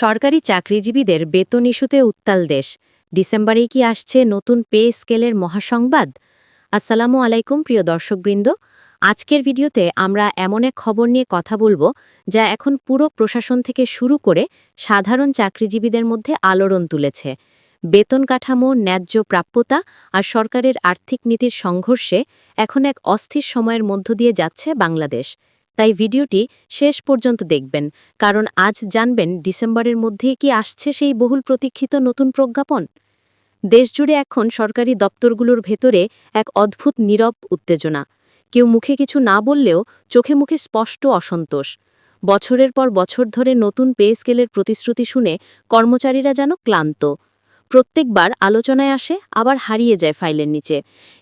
সরকারি চাকরিজীবীদের বেতন ইস্যুতে উত্তাল দেশ। ডিসেম্বরেই কি আসছে নতুন পে স্কেলের মহাসংবাদ? আসসালামু আলাইকুম, প্রিয় দর্শকবৃন্দ। আজকের ভিডিওতে আমরা এমন এক খবর নিয়ে কথা বলব, যা এখন পুরো প্রশাসন থেকে শুরু করে সাধারণ চাকরিজীবীদের মধ্যে আলোড়ন তুলেছে। বেতন কাঠামো, ন্যায্য প্রাপ্যতা আর সরকারের আর্থিক নীতির সংঘর্ষে এখন এক অস্থির সময়ের মধ্য দিয়ে যাচ্ছে বাংলাদেশ। তাই ভিডিওটি শেষ পর্যন্ত দেখবেন, কারণ আজ জানবেন ডিসেম্বরের মধ্যে কি আসছে সেই বহুল প্রতীক্ষিত নতুন প্রজ্ঞাপন। দেশজুড়ে এখন সরকারি দপ্তরগুলোর ভেতরে এক অদ্ভুত নীরব উত্তেজনা। কেউ মুখে কিছু না বললেও চোখে মুখে স্পষ্ট অসন্তোষ। বছরের পর বছর ধরে নতুন পে স্কেলের প্রতিশ্রুতি শুনে কর্মচারীরা যেন ক্লান্ত। প্রত্যেকবার আলোচনায় আসে, আবার হারিয়ে যায় ফাইলের নিচে।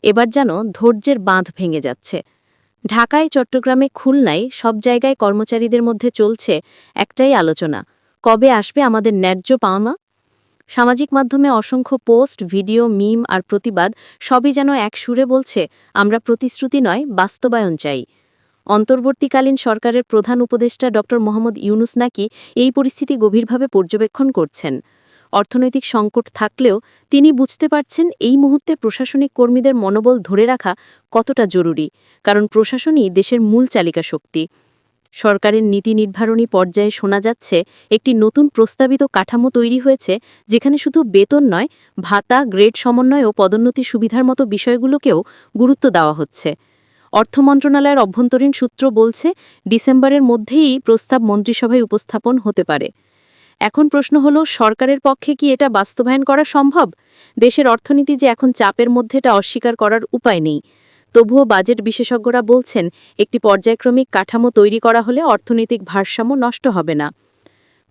এবার যেন ধৈর্যের বাঁধ ভেঙে যাচ্ছে। ঢাকায়, চট্টগ্রামে খুলনায় সব জায়গায় কর্মচারীদের মধ্যে চলছে একটাই আলোচনা, কবে আসবে আমাদের ন্যায্য পাওনা? সামাজিক মাধ্যমে অসংখ্য পোস্ট, ভিডিও, মিম আর প্রতিবাদ সবই যেন এক সুরে বলছে, আমরা প্রতিশ্রুতি নয়, বাস্তবায়ন চাই। অন্তর্বর্তীকালীন সরকারের প্রধান উপদেষ্টা ড মোহাম্মদ ইউনুস নাকি এই পরিস্থিতি গভীরভাবে পর্যবেক্ষণ করছেন। অর্থনৈতিক সংকট থাকলেও তিনি বুঝতে পারছেন এই মুহূর্তে প্রশাসনিক কর্মীদের মনোবল ধরে রাখা কতটা জরুরি, কারণ প্রশাসনই দেশের মূল চালিকা শক্তি। সরকারের নীতি নির্ধারণী পর্যায়ে শোনা যাচ্ছে, একটি নতুন প্রস্তাবিত কাঠামো তৈরি হয়েছে, যেখানে শুধু বেতন নয়, ভাতা, গ্রেড সমন্বয় ও পদোন্নতি সুবিধার মতো বিষয়গুলোকেও গুরুত্ব দেওয়া হচ্ছে। অর্থ মন্ত্রণালয়ের অভ্যন্তরীণ সূত্র বলছে, ডিসেম্বরের মধ্যেই প্রস্তাব মন্ত্রিসভায় উপস্থাপন হতে পারে। এখন প্রশ্ন হলো, সরকারের পক্ষে কি এটা বাস্তবায়ন করা সম্ভব? দেশের অর্থনীতি যে এখন চাপের মধ্যে এটা অস্বীকার করার উপায় নেই। তবুও বাজেট বিশেষজ্ঞরা বলছেন, একটি পর্যায়ক্রমিক কাঠামো তৈরি করা হলে অর্থনৈতিক ভারসাম্য নষ্ট হবে না।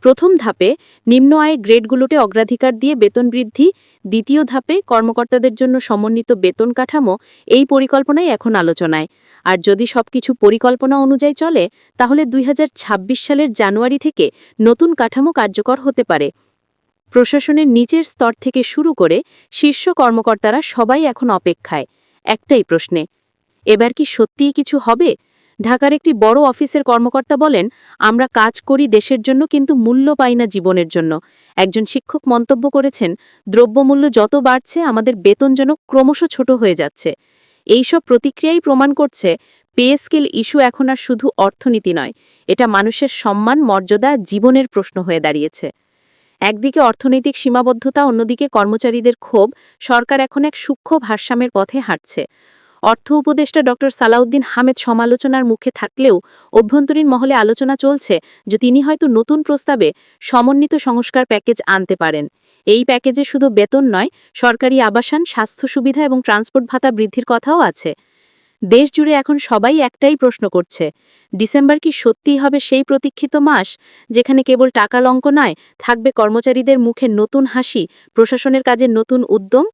প্রথম ধাপে নিম্ন আয়ের গ্রেডগুলোতে অগ্রাধিকার দিয়ে বেতন বৃদ্ধি, দ্বিতীয় ধাপে কর্মকর্তাদের জন্য সমন্বিত বেতন কাঠামো এই পরিকল্পনাই এখন আলোচনায়। আর যদি সবকিছু পরিকল্পনা অনুযায়ী চলে, তাহলে দুই হাজার ছাব্বিশ সালের জানুয়ারি থেকে নতুন কাঠামো কার্যকর হতে পারে। প্রশাসনের নিচের স্তর থেকে শুরু করে শীর্ষ কর্মকর্তারা সবাই এখন অপেক্ষায়। একটাই প্রশ্নে, এবার কি সত্যিই কিছু হবে? ঢাকার একটি বড় অফিসের কর্মকর্তা বলেন, আমরা কাজ করি দেশের জন্য কিন্তু মূল্য পাই না জীবনের জন্য। একজন শিক্ষক মন্তব্য করেছেন, দ্রব্যমূল্য যত বাড়ছে, আমাদের বেতন যেন ক্রমশ ছোট হয়ে যাচ্ছে। এইসব প্রতিক্রিয়াই প্রমাণ করছে, পে স্কেল ইস্যু এখন আর শুধু অর্থনীতি নয়, এটা মানুষের সম্মান, মর্যাদা, জীবনের প্রশ্ন হয়ে দাঁড়িয়েছে। একদিকে অর্থনৈতিক সীমাবদ্ধতা, অন্যদিকে কর্মচারীদের ক্ষোভ, সরকার এখন এক সূক্ষ্ম ভারসাম্যের পথে হাঁটছে। অর্থ উপদেষ্টা ড. সালাউদ্দিন হামেদ সমালোচনার মুখে থাকলেও অভ্যন্তরীণ মহলে আলোচনা চলছে যে তিনি হয়তো নতুন প্রস্তাবে সমন্বিত সংস্কার প্যাকেজ আনতে পারেন। এই প্যাকেজে শুধু বেতন নয়, সরকারি আবাসন, স্বাস্থ্য সুবিধা এবং ট্রান্সপোর্ট ভাতা বৃদ্ধির কথাও আছে। দেশ জুড়ে এখন সবাই একটাই প্রশ্ন করছে, ডিসেম্বর কি সত্যিই হবে সেই প্রতীক্ষিত মাস যেখানে কেবল টাকার অঙ্ক নয় থাকবে কর্মচারীদের মুখে নতুন হাসি, প্রশাসনের কাজে নতুন উদ্যম?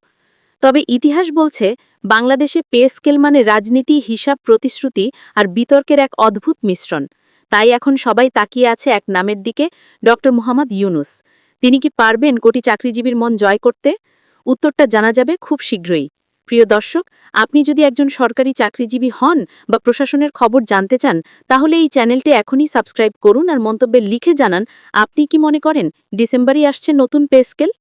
তবে ইতিহাস বলছে, বাংলাদেশে পে স্কেল মানে রাজনীতি, হিসাব, প্রতিশ্রুতি আর বিতর্কের এক অদ্ভুত মিশ্রণ। তাই এখন সবাই তাকিয়ে আছে এক নামের দিকে, ড. মোহাম্মদ ইউনুস। তিনি কি পারবেন কোটি চাকরিজীবীর মন জয় করতে? উত্তরটা জানা যাবে খুব শীঘ্রই। প্রিয় দর্শক, আপনি যদি একজন সরকারি চাকরিজীবী হন বা প্রশাসনের খবর জানতে চান, তাহলে এই চ্যানেলটি এখনই সাবস্ক্রাইব করুন আর মন্তব্যে লিখে জানান, আপনি কি মনে করেন, ডিসেম্বরই আসছে নতুন পে স্কেল?